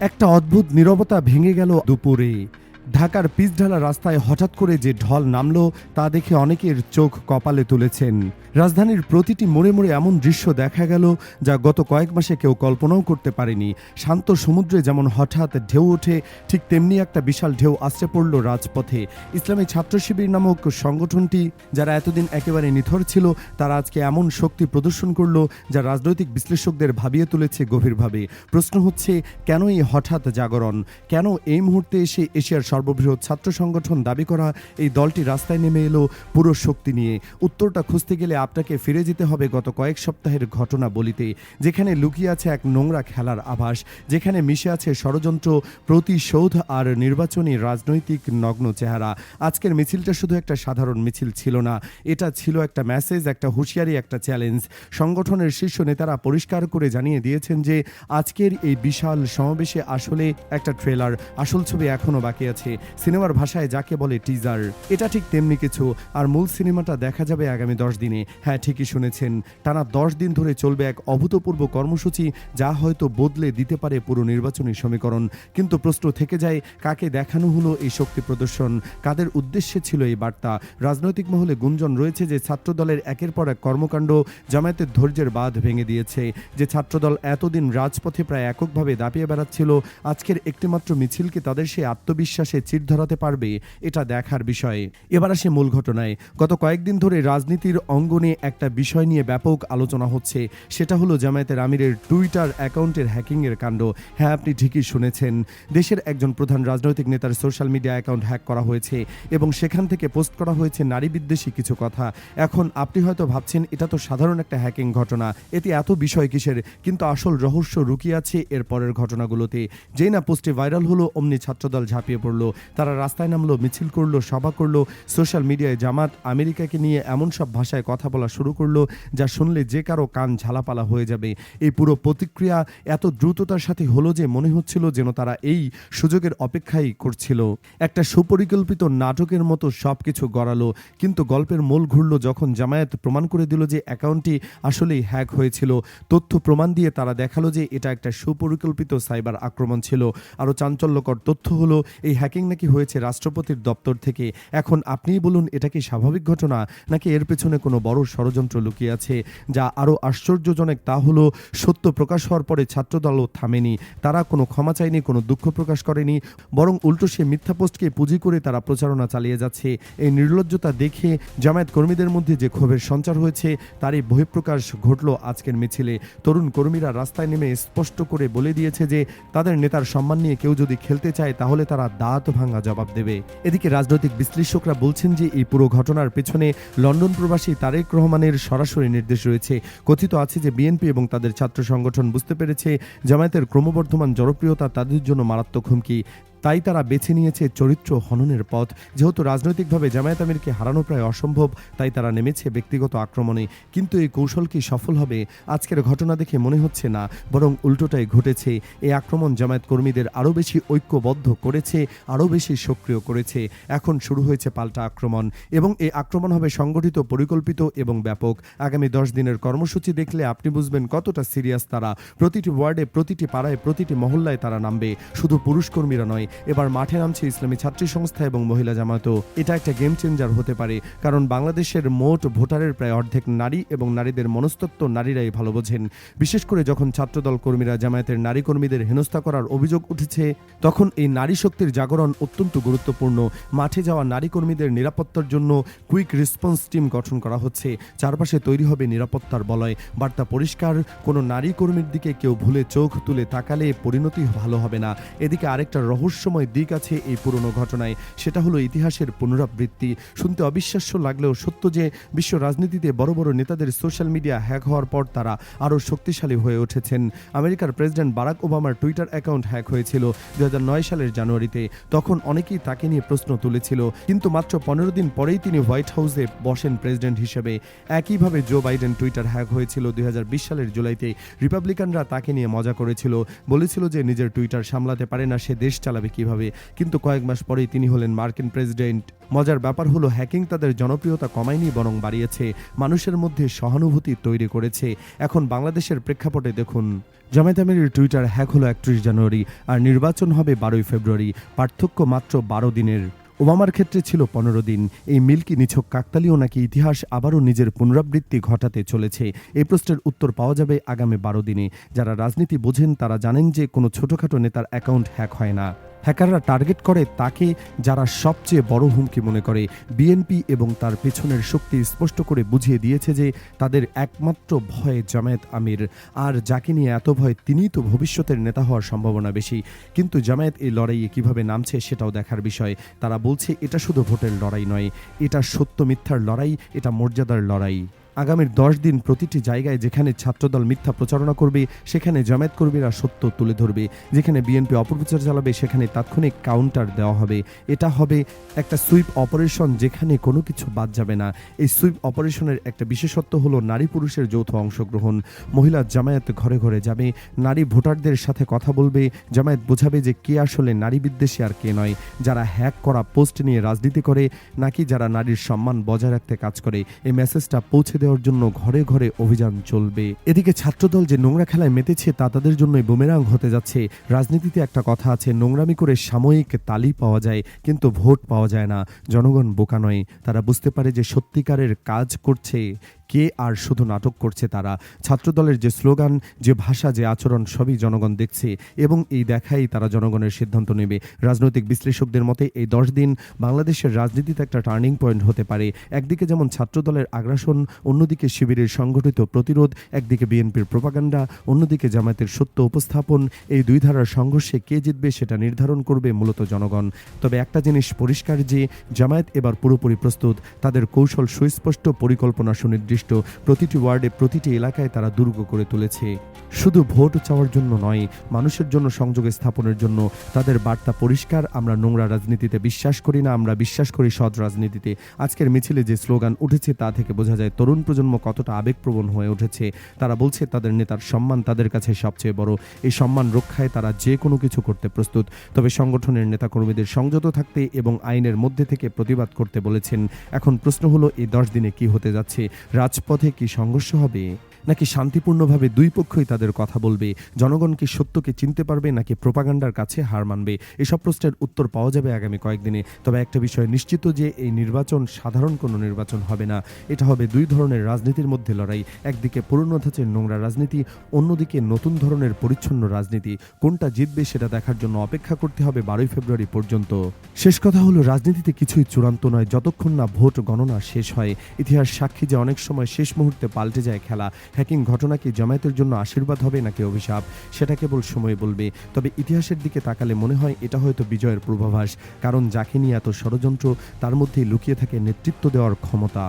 একটা অদ্ভুত নীরবতা ভেঙে গেল দুপুরে। ঢাকার পিচঢালা রাস্তায় হঠাৎ করে যে ঢল নামলো, তা দেখে অনেকের চোখ কপালে তুলেছেন। রাজধানীর প্রতিটি মোড়ে মোড়ে এমন দৃশ্য দেখা গেল, যা গত কয়েক মাসে কেউ কল্পনাও করতে পারেনি। শান্ত সমুদ্রে যেমন হঠাৎ ঢেউ ওঠে, ঠিক তেমনি একটা বিশাল ঢেউ আসতে পড়ল রাজপথে। ইসলামী ছাত্র শিবির নামক সংগঠনটি, যারা এতদিন একেবারে নিথর ছিল, তারা আজকে এমন শক্তি প্রদর্শন করল, যা রাজনৈতিক বিশ্লেষকদের ভাবিয়ে তুলেছে গভীরভাবে। প্রশ্ন হচ্ছে, কেন এই হঠাৎ জাগরণ? কেন এই মুহূর্তে এসে এশিয়ার সর্ববৃহৎ ছাত্র সংগঠন দাবি করা, এই দলটি রাস্তায় নেমে এলো পুরো শক্তি নিয়ে। উত্তরটা খুঁজতে গেলে আপনাকে ফিরে যেতে হবে গত কয়েক সপ্তাহের ঘটনা বলিতে, যেখানে লুকিয়ে আছে এক নোংরা খেলার আভাস, যেখানে মিশে আছে ষড়যন্ত্র, প্রতিশোধ আর নির্বাচনী রাজনৈতিক নগ্ন চেহারা। আজকের মিছিলটা শুধু একটা সাধারণ মিছিল ছিল না, এটা ছিল একটা মেসেজ একটা হুঁশিয়ারি, একটা চ্যালেঞ্জ সংগঠনের শীর্ষ নেতারা পরিষ্কার করে জানিয়ে দিয়েছেন যে, আজকের এই বিশাল সমাবেশে আসলে একটা ট্রেলার আসল ছবি এখনও বাকি আছে। সিনেমার ভাষায় যাকে বলে টিজার এটা ঠিক তেমনি কিছু, আর মূল সিনেমাটা দেখা যাবে আগামী দশ দিনে। হ্যাঁ ঠিকই শুনেছেন, টানা দশ দিন ধরে চলবে এক অভূতপূর্ব কর্মসূচি, যা হয়তো বদলে দিতে পারে পুরো নির্বাচনী সমীকরণ। কিন্তু প্রশ্ন থেকে যায়, কাকে দেখানো হলো এই শক্তি প্রদর্শন? কাদের উদ্দেশ্যে ছিল এই বার্তা? রাজনৈতিক মহলে গুঞ্জন রয়েছে যে ছাত্রদলের একের পর এক কর্মকাণ্ড জামায়াতের ধৈর্যের বাঁধ ভেঙে দিয়েছে। যে ছাত্রদল এতদিন রাজপথে প্রায় এককভাবে দাপিয়ে বেড়াচ্ছিল, আজকের একটিমাত্র মিছিলকে তাদের সেই আত্মবিশ্বাসে চির ধরাতে পারবে, এটা দেখার বিষয়ে। এবার আসে মূল ঘটনায়। গত কয়েকদিন ধরে রাজনীতির অঙ্গনে একটা বিষয় নিয়ে ব্যাপক আলোচনা হচ্ছে। সেটা হলো জামায়াতের আমিরের টুইটার অ্যাকাউন্টের হ্যাকিংয়ের কাণ্ড। হ্যাঁ আপনি ঠিকই শুনেছেন। দেশের একজন প্রধান রাজনৈতিক নেতার সোশ্যাল মিডিয়া অ্যাকাউন্ট হ্যাক করা হয়েছে এবং সেখান থেকে পোস্ট করা হয়েছে নারী বিদ্বেষী কিছু কথা। এখন আপনি হয়তো ভাবছেন, এটা তো সাধারণ একটা হ্যাকিং ঘটনা। এতে এত বিষয় কিসের? কিন্তু আসল রহস্য লুকিয়ে আছে এর পরের ঘটনাগুলোতে। যেই না পোস্টে ভাইরাল হলো, অমনি ছাত্রদল ঝাঁপিয়ে পড়ল। তারা রাস্তায় নামলো, মিছিল করল, সভা করল, সোশ্যাল মিডিয়ায় জামাত আমেরিকাকে নিয়ে এমন সব ভাষায় কথা বলা শুরু করল, যা শুনলে যে কারও কান ঝালাপালা হয়ে যাবে। এই পুরো প্রতিক্রিয়া এত দ্রুততার সাথে হলো যে মনে হচ্ছিল যেন তারা এই সুযোগের অপেক্ষাই করছিল। একটা সুপরিকল্পিত নাটকের মতো সব কিছু গড়ালো, কিন্তু গল্পের মূল ঘুরল যখন জামায়াত প্রমাণ করে দিল যে অ্যাকাউন্টটি আসলেই হ্যাক হয়েছিল। তথ্য প্রমাণ দিয়ে তারা দেখাল যে এটা একটা সুপরিকল্পিত সাইবার আক্রমণ ছিল। আরও চাঞ্চল্যকর তথ্য হলো, এই হ্যাকিং নাকি হয়েছে রাষ্ট্রপতির দপ্তর থেকে? এখন আপনিই বলুন, এটা কি স্বাভাবিক ঘটনা? নাকি এর পেছনে কোনো বড় ষড়যন্ত্র লুকিয়ে আছে যা আরও আশ্চর্যজনক? তা হলো, সত্য প্রকাশ হওয়ার পরে ছাত্রদলও থামেনি। তারা কোনো ক্ষমা চায়নি, কোনো দুঃখ প্রকাশ করেনি। বরং উল্টো সে মিথ্যা পোস্টকে পুঁজি করে তারা প্রচারণা চালিয়ে যাচ্ছে। এই নির্লজ্জতা দেখে জামায়াত কর্মীদের মধ্যে যে ক্ষোভের সঞ্চার হয়েছে, তারই বহিঃপ্রকাশ ঘটল আজকের মিছিলে। তরুণ কর্মীরা রাস্তায় নেমে স্পষ্ট করে বলে দিয়েছে যে, তাদের নেতার সম্মান নিয়ে কেউ যদি খেলতে চায়, তাহলে তারা দাঁত ভাঙা জবাব দেবে। এদিকে রাজনৈতিক বিশ্লেষকরা বলছেন যে, এই পুরো ঘটনার পেছনে লন্ডন প্রবাসী তারেক রহমানের সরাসরি নির্দেশ রয়েছে। কথিত আছে যে বিএনপি এবং তাদের ছাত্র সংগঠন বুঝতে পেরেছে, জামায়াতের ক্রমবর্ধমান জনপ্রিয়তা তাদের জন্য মারাত্মক হুমকি। তাই তারা বেছে নিয়েছে চরিত্র হননের পথ। যেহেতু রাজনৈতিকভাবে জামায়াত আমিরকে হারানো প্রায় অসম্ভব, তাই তারা নেমেছে ব্যক্তিগত আক্রমণে। কিন্তু এই কৌশল কি সফল হবে? আজকের ঘটনা দেখে মনে হচ্ছে না, বরং উল্টোটাই ঘটেছে। এই আক্রমণ জামায়াত কর্মীদের আরও বেশি ঐক্যবদ্ধ করেছে, আরও বেশি সক্রিয় করেছে। এখন শুরু হয়েছে পাল্টা আক্রমণ এবং এই আক্রমণ হবে সংগঠিত, পরিকল্পিত এবং ব্যাপক। আগামী দশ দিনের কর্মসূচি দেখলে আপনি বুঝবেন কতটা সিরিয়াস তারা। প্রতিটি ওয়ার্ডে, প্রতিটি পাড়ায়, প্রতিটি মহল্লায় তারা নামবে। শুধু পুরুষ কর্মীরা নয় এবার মাঠে নামছে ইসলামী ছাত্রী সংস্থা এবং মহিলা জামাতও। এটা একটা গেম চেঞ্জার হতে পারে, কারণ বাংলাদেশের মোট ভোটারের প্রায় অর্ধেক নারী এবং নারীদের মনস্তত্ত্ব নারীরাই ভালো বোঝেন। বিশেষ করে যখন ছাত্রদল কর্মীরা জামায়াতের নারী কর্মীদের হেনস্থা করার অভিযোগ উঠেছে, তখন এই নারী শক্তির জাগরণ অত্যন্ত গুরুত্বপূর্ণ। মাঠে যাওয়া নারী কর্মীদের নিরাপত্তার জন্য কুইক রেসপন্স টিম গঠন করা হচ্ছে। চারপাশে তৈরি হবে নিরাপত্তার বলয়। বার্তা পরিষ্কার, কোনো নারী কর্মীর দিকে কেউ ভুলে চোখ তুলে তাকালে পরিণতি ভালো হবে না। এদিকে আরেকটা রহস্যময় দিক আছে এই পুরনো ঘটনায়। সেটা হলো ইতিহাসের পুনরাবৃত্তি। শুনতে অবিশ্বাস্য লাগলেও সত্য যে বিশ্ব রাজনীতিতে বড় বড় নেতাদের সোশ্যাল মিডিয়া হ্যাক হওয়ার পর তারা আরও শক্তিশালী হয়ে উঠেছেন। আমেরিকার প্রেসিডেন্ট বারাক ওবামার টুইটার অ্যাকাউন্ট হ্যাক হয়েছিল দুই হাজার নয় সালের জানুয়ারিতে। তখন অনেকেই তাকে নিয়ে প্রশ্ন তুলেছিল, কিন্তু মাত্র পনেরো দিন পরেই তিনি হোয়াইট হাউসে বসেন প্রেসিডেন্ট হিসেবে। একইভাবে জো বাইডেন টুইটার হ্যাক হয়েছিল দুই হাজার বিশ সালের জুলাইতে। রিপাবলিকানরা তাকে নিয়ে মজা করেছিল। বলেছিল যে নিজের টুইটার সামলাতে পারে না, সে দেশ চালাবে যাবে কীভাবে, কিন্তু কয়েক মাস পরেই তিনি হলেন মার্কিন প্রেসিডেন্ট। মজার ব্যাপার হলো, হ্যাকিং তাদের জনপ্রিয়তা কমায়নি, বরং বাড়িয়েছে, মানুষের মধ্যে সহানুভূতি তৈরি করেছে। এখন বাংলাদেশের প্রেক্ষাপটে দেখুন। জামায়াত আমিরের টুইটার হ্যাক হলো একত্রিশ জানুয়ারি, আর নির্বাচন হবে বারোই ফেব্রুয়ারি, পার্থক্য মাত্র বারো দিনের। ওবামার ক্ষেত্রে ছিল পনেরো দিন। এই মিল্কি নিছক কাকতালীয় নাকি ইতিহাস আবারও নিজের পুনরাবৃত্তি ঘটাতে চলেছে? এই প্রশ্নের উত্তর পাওয়া যাবে আগামী বারো দিনে। যারা রাজনীতি বোঝেন, তারা জানেন যে কোনো ছোটখাটো নেতার অ্যাকাউন্ট হ্যাক হয় না। হ্যাকাররা টার্গেট করে তাকে যারা সবচেয়ে বড় হুমকি মনে করে। বিএনপি এবং তার পেছনের শক্তি স্পষ্ট করে বুঝিয়ে দিয়েছে যে তাদের একমাত্র ভয় জামায়াত আমির। আর যাকে নিয়ে এত ভয়, তিনিই তো ভবিষ্যতের নেতা হওয়ার সম্ভাবনা বেশি। কিন্তু জামায়াত এই লড়াইয়ে কীভাবে নামছে সেটাও দেখার বিষয়। তারা বলছে, এটা শুধু ভোটের লড়াই নয়, এটা সত্য মিথ্যার লড়াই, এটা মর্যাদার লড়াই। আগামীর দশ দিন প্রতিটি জায়গায় যেখানে ছাত্রদল মিথ্যা প্রচারণা করবে, সেখানে জামায়াত কর্মীরা সত্য তুলে ধরবে। যেখানে বিএনপি অপপ্রচার চালাবে, সেখানে তাৎক্ষণিক কাউন্টার দেওয়া হবে। এটা হবে একটা সুইপ অপারেশন যেখানে কোনো কিছু বাদ যাবে না। এই সুইপ অপারেশনের একটা বিশেষত্ব হলো নারী পুরুষের যৌথ অংশগ্রহণ। মহিলা জামায়াত ঘরে ঘরে যাবে, নারী ভোটারদের সাথে কথা বলবে, জামায়াত বোঝাবে যে কে আসলে নারী বিদ্বেষী আর কে নয়। যারা হ্যাক করা পোস্ট নিয়ে রাজনীতি করে, নাকি যারা নারীর সম্মান বজায় রাখতে কাজ করে। এই মেসেজটা পৌঁছে দেওয়ার জন্য ঘরে ঘরে অভিযান চলবে। এদিকে ছাত্রদল যে নোংরা খেলায় মেতেছে তা তাদের জন্যই বুমেরাং হতে যাচ্ছে। রাজনীতিতে একটা কথা আছে, নোংরামি করে সাময়িক তালি পাওয়া যায়, কিন্তু ভোট পাওয়া যায় না। জনগণ বোকা নয়। তারা বুঝতে পারে যে সত্যিকারের কাজ করছে। কে আর শুধু নাটক করছে তারা? ছাত্রদলের যে স্লোগান, যে ভাষা, যে আচরণ, সবই জনগণ দেখছে এবং এই দেখাই তারা জনগণের সিদ্ধান্ত নেবে। রাজনৈতিক বিশ্লেষকদের মতে, এই দশ দিন বাংলাদেশের রাজনীতিতে একটা টার্নিং পয়েন্ট হতে পারে। একদিকে যেমন ছাত্রদলের আগ্রাসন, অন্যদিকে শিবিরের সংগঠিত প্রতিরোধ, একদিকে বিএনপির প্রপাগান্ডা, অন্যদিকে জামায়াতের সত্য উপস্থাপন। এই দুই ধারার সংঘর্ষে কে জিতবে সেটা নির্ধারণ করবে মূলত জনগণ। তবে একটা জিনিস পরিষ্কার যে, জামায়াত এবার পুরোপুরি প্রস্তুত। তাদের কৌশল সুস্পষ্ট, পরিকল্পনা সুনির্দিষ্ট। প্রতিটি ওয়ার্ডে প্রতিটি এলাকায় তারা দুর্গ করে তুলেছে। শুধু ভোট চাওয়ার জন্য নয়, মানুষের জন্য সংযোগ স্থাপনের জন্য তাদের বার্তা পরিষ্কার। আমরা নোংরা রাজনীতিতে বিশ্বাস করি না, আমরা বিশ্বাস করি সৎ রাজনীতিতে। আজকের মিছিলে যে স্লোগান উঠেছে তা থেকে বোঝা যায় তরুণ প্রজন্ম কতটা আবেগপ্রবণ হয়ে উঠেছে। তারা বলছে তাদের নেতার সম্মান তাদের কাছে সবচেয়ে বড়। এই সম্মান রক্ষায় তারা যে কোনো কিছু করতে প্রস্তুত। তবে সংগঠনের নেতাকর্মীদের সংযত থাকতে এবং আইনের মধ্যে থেকে প্রতিবাদ করতে বলেছেন। এখন প্রশ্ন হলো, এই দশ দিনে কি হতে যাচ্ছে? রাজপথে কি সংঘর্ষ হবে? নাকি শান্তিপূর্ণভাবে দুই পক্ষই তাদের কথা বলবে? জনগণ কি সত্যকে চিনতে পারবে, নাকি প্রোপাগান্ডার কাছে হার মানবে? এসব প্রশ্নের উত্তর পাওয়া যাবে আগামী কয়েকদিনে। তবে একটা বিষয় নিশ্চিত যে, এই নির্বাচন সাধারণ কোনো নির্বাচন হবে না। এটা হবে দুই ধরনের রাজনীতির মধ্যে লড়াই। একদিকে পুরনো ধাঁচের নোংরা রাজনীতি, অন্যদিকে নতুন ধরনের পরিচ্ছন্ন রাজনীতি। কোনটা জিতবে সেটা দেখার জন্য অপেক্ষা করতে হবে বারোই ফেব্রুয়ারি পর্যন্ত। শেষ কথা হলো, রাজনীতিতে কিছুই চূড়ান্ত নয়। যতক্ষণ না ভোট গণনা শেষ হয়, ইতিহাস সাক্ষী যে অনেক সময় শেষ মুহূর্তে পাল্টে যায় খেলা। হ্যাকিং ঘটনা কি জামায়াতের জন্য আশীর্বাদ হবে নাকি অভিশাপ? সেটা কেবল সময় বলবে। তবে ইতিহাসের দিকে তাকালে মনে হয় এটা হয়তো বিজয়ের পূর্বাভাস। কারণ যাকে নিয়ে এত ষড়যন্ত্র, তার মধ্যেই লুকিয়ে থাকে নেতৃত্ব দেওয়ার ক্ষমতা।